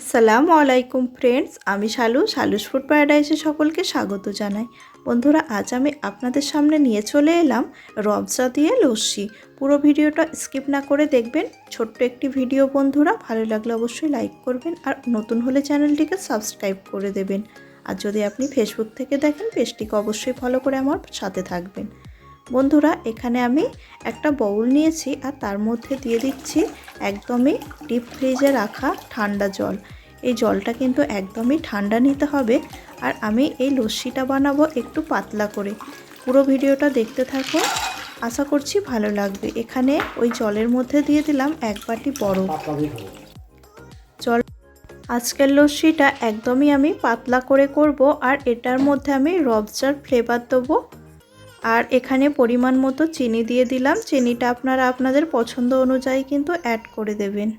আসসালামু আলাইকুম ফ্রেন্ডস, আমি শালু, শালুস ফুড প্যারাডাইসে সকলকে স্বাগত জানাই। বন্ধুরা, আজ আমি আপনাদের সামনে নিয়ে চলে এলাম রবজা দিয়ে লস্যি। পুরো ভিডিওটা স্কিপ না করে দেখবেন। ছোট্ট একটি ভিডিও বন্ধুরা, ভালো লাগলে অবশ্যই লাইক করবেন আর নতুন হলে চ্যানেলটিকে সাবস্ক্রাইব করে দেবেন। আর যদি আপনি ফেসবুক থেকে দেখেন, পেজটিকে অবশ্যই ফলো করে আমার সাথে থাকবেন। বন্ধুরা এখানে আমি একটা বাউল নিয়েছি আর তার মধ্যে দিয়ে দিচ্ছি একদমই ডিপ ফ্রিজে রাখা ঠান্ডা জল। এই জলটা কিন্তু একদমই ঠান্ডা নিতে হবে আর আমি এই লস্যিটা বানাবো একটু পাতলা করে। পুরো ভিডিওটা দেখতে থাকো। আশা করছি ভালো লাগবে। এখানে ওই জলের মধ্যে দিয়ে দিলাম এক বাটি বরফ। জল আজকের লস্যিটা একদমই আমি পাতলা করে করব আর এটার মধ্যে আমি রবজার ফ্লেভার দেবো। আর এখানে পরিমাণ মতো চিনি দিয়ে দিলাম। চিনিটা আপনারা আপনাদের পছন্দ অনুযায়ী কিন্তু অ্যাড করে দেবেন।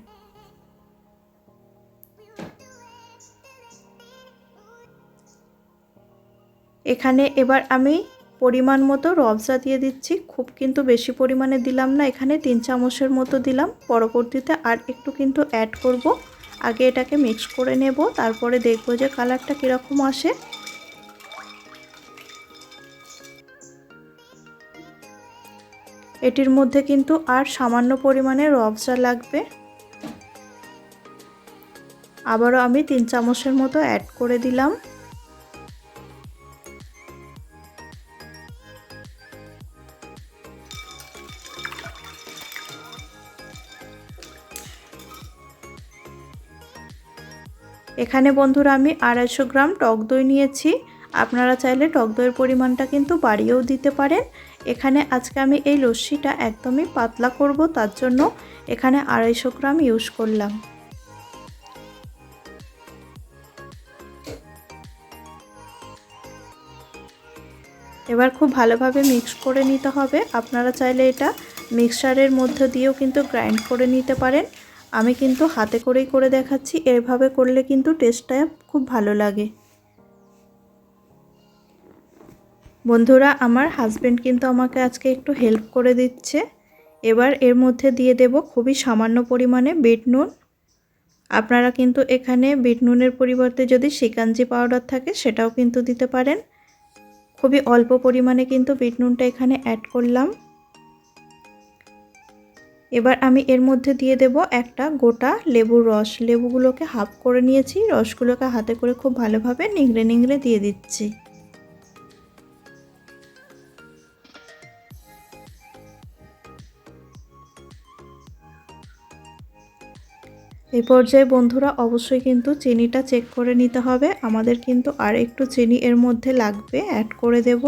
এখানে এবার আমি পরিমাণ মতো রবজা দিয়ে দিচ্ছি। খুব কিন্তু বেশি পরিমাণে দিলাম না। এখানে তিন চামচের মতো দিলাম। পরবর্তীতে আর একটু কিন্তু অ্যাড করব। আগে এটাকে মিক্স করে নেব। তারপরে দেখব যে কালারটা কীরকম আসে। এটির মধ্যে কিন্তু আর সামান্য পরিমাণে রবজা লাগবে। আবারও আমি তিন চামচের মতো অ্যাড করে দিলাম। এখানে বন্ধুরা আমি আড়াইশো গ্রাম টক দই নিয়েছি। আপনারা চাইলে টক দইয়ের পরিমাণটা কিন্তু বাড়িয়েও দিতে পারেন। এখানে আজকে আমি এই লস্যিটা একদমই পাতলা করব, তার জন্য এখানে আড়াইশো গ্রাম ইউজ করলাম। এবার খুব ভালোভাবে মিক্স করে নিতে হবে। আপনারা চাইলে এটা মিক্সারের মধ্যে দিয়েও কিন্তু গ্রাইন্ড করে নিতে পারেন। আমি কিন্তু হাতে করেই করে দেখাচ্ছি, এভাবে করলে কিন্তু টেস্টটা খুব ভালো লাগে। বন্ধুরা, আমার হাজব্যান্ড কিন্তু আমাকে আজকে একটু হেল্প করে দিচ্ছে। এবার এর মধ্যে দিয়ে দেব খুবই সামান্য পরিমাণে বিট নুন। আপনারা কিন্তু এখানে বিট নুনের পরিবর্তে যদি শিকাঞ্জি পাউডার থাকে, সেটাও কিন্তু দিতে পারেন। খুবই অল্প পরিমাণে কিন্তু বিট নুনটা এখানে অ্যাড করলাম। এবার আমি এর মধ্যে দিয়ে দেব একটা গোটা লেবুর রস। লেবুগুলোকে হাফ করে নিয়েছি। রসগুলোকে হাতে করে খুব ভালোভাবে নিংড়ে নিংড়ে দিয়ে দিচ্ছি। এই পর্যায়ে বন্ধুরা অবশ্যই কিন্তু চিনিটা চেক করে নিতে হবে। আমাদের কিন্তু আর একটু চিনি এর মধ্যে লাগবে অ্যাড করে দেব।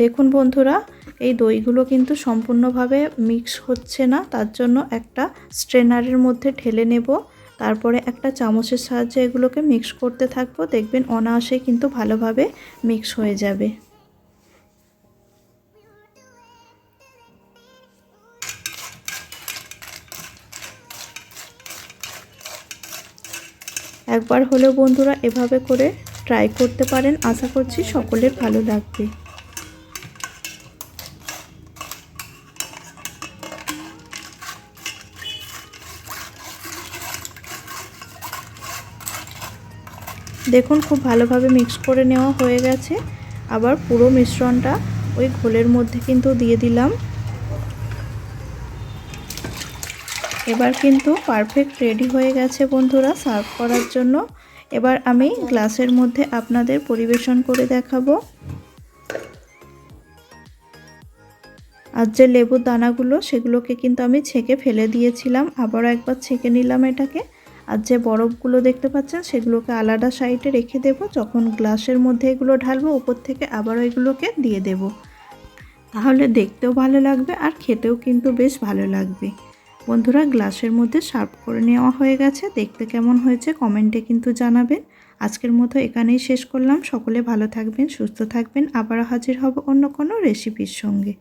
দেখুন বন্ধুরা, এই দইগুলো কিন্তু সম্পূর্ণভাবে মিক্স হচ্ছে না, তার জন্য একটা স্ট্রেনারের মধ্যে ঢেলে নেব। তারপরে একটা চামচের সাহায্যে এগুলোকে মিক্স করতে থাকব। দেখবেন অনায়াসে কিন্তু ভালোভাবে মিক্স হয়ে যাবে। একবার হলেও বন্ধুরা এভাবে করে ট্রাই করতে পারেন। আশা করছি সকলের ভালো লাগবে। দেখুন, খুব ভালোভাবে মিক্স করে নেওয়া হয়ে গেছে। আবার পুরো মিশ্রণটা ওই ঘোলের মধ্যে কিন্তু দিয়ে দিলাম। এবার কিন্তু পারফেক্ট রেডি হয়ে গেছে বন্ধুরা সার্ভ করার জন্য। এবার আমি গ্লাসের মধ্যে আপনাদের পরিবেশন করে দেখাবো। আর যে লেবুর দানাগুলো, সেগুলোকে কিন্তু আমি ছেঁকে ফেলে দিয়েছিলাম। আবারও একবার ছেঁকে নিলাম এটাকে। আর যে বরফগুলো দেখতে পাচ্ছেন, সেগুলোকে আলাদা সাইডে রেখে দেব। যখন গ্লাসের মধ্যে এগুলো ঢালবো, উপর থেকে আবারও এগুলোকে দিয়ে দেব। তাহলে দেখতেও ভালো লাগবে আর খেতেও কিন্তু বেশ ভালো লাগবে। বন্ধুরা, গ্লাসের মধ্যে সার্ভ করে নেওয়া হয়ে গেছে। দেখতে কেমন হয়েছে কমেন্টে কিন্তু জানাবেন। আজকের মতো এখানেই শেষ করলাম। সকলে ভালো থাকবেন, সুস্থ থাকবেন। আবারও হাজির হব অন্য কোনো রেসিপির সঙ্গে।